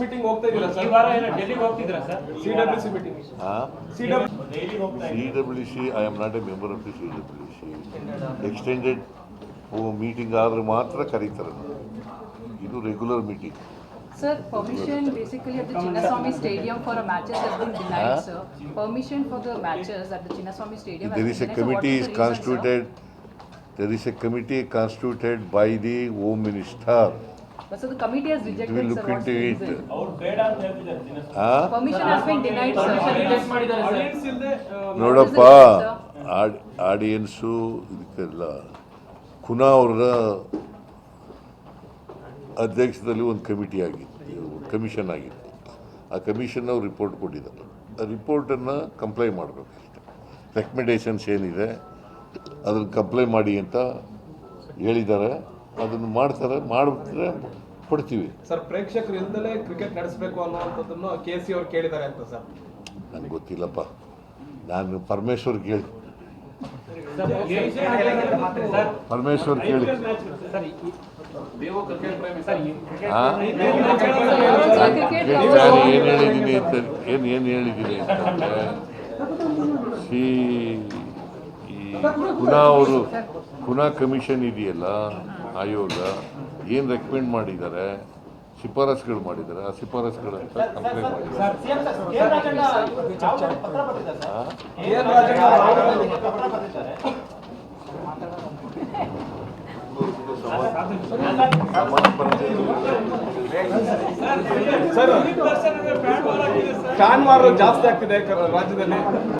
Meeting ಹೋಗ್ತಿದ್ರು ಸರ್ವಾರ sir? CWC meeting ಆ? I am not a member of the ಯೂನಿಷನ್ extended oh meeting ಆಂದ್ರೆ ಮಾತ್ರ ಕರೀತಾರೆ. ಇದು regular meeting sir is a committee constituted constituted is a committee constituted by the oh minister So the committee has rejected, look into it. Permission has been denied, reject sir. ಮಾಡಿದ್ದಾರೆ sir audience ಇಲ್ಲದೆ ನೋಡಪ್ಪ. Audience add audience ಇದಕ್ಕೆಲ್ಲ. ಕುನಾ ಅವರ ಅಧ್ಯಕ್ಷದಲ್ಲಿ ಒಂದು committee ಆಗಿತ್ತು commission ಆಗಿತ್ತು. ಆ commission ಅವ್ರು ರಿಪೋರ್ಟ್ ಕೊಟ್ಟಿದ್ದಾರೆ. ಆ ರಿಪೋರ್ಟನ್ನು ಕಂಪ್ಲೈ ಮಾಡಬೇಕಷ್ಟೆ. ರೆಕಮೆಂಡೇಶನ್ಸ್ ಏನಿದೆ ಅದನ್ನು ಕಂಪ್ಲೈ ಮಾಡಿ ಅಂತ ಹೇಳಿದ್ದಾರೆ. ಅದನ್ನು ಮಾಡ್ತಾರೆ ಮಾಡಿಬಿಟ್ರೆ ಕೊಡ್ತೀವಿ. ಸರ್ ಪ್ರೇಕ್ಷಕರು ಇಲ್ದಲೇ ಕ್ರಿಕೆಟ್ ನಡೆಸಬೇಕು ಅನ್ನುವಂಥದ್ದನ್ನು ಕೆ ಸಿ ಅವ್ರು ಕೇಳಿದ್ದಾರೆ ಅಂತ ಸರ್. ನನಗೆ ಗೊತ್ತಿಲ್ಲಪ್ಪ. ನಾನು ಪರಮೇಶ್ವರ್ ಕೇಳಿ. ಪರಮೇಶ್ವರ್ ಕೇಳಿ. ನಾನು ಏನು ಹೇಳಿದ್ದೀನಿ ಅಂತ ಏನು ಏನು ಹೇಳಿದ್ದೀನಿ ಅಂತಂದರೆ ಸಿ ಪುನಃ ಅವರು ಪುನಃ ಕಮಿಷನ್ ಇದೆಯಲ್ಲ ಆಯೋಗ ಏನು ರೆಕಮೆಂಡ್ ಮಾಡಿದ್ದಾರೆ ಶಿಫಾರಸ್ಗಳು ಮಾಡಿದ್ದಾರೆ ಆ ಶಿಫಾರಸ್ಗಳಂತ ಕಂಪ್ಲೇಂಟ್ ಮಾಡಿದ್ದಾರೆ ಜಾಸ್ತಿ ಆಗ್ತಿದೆ ರಾಜ್ಯದಲ್ಲಿ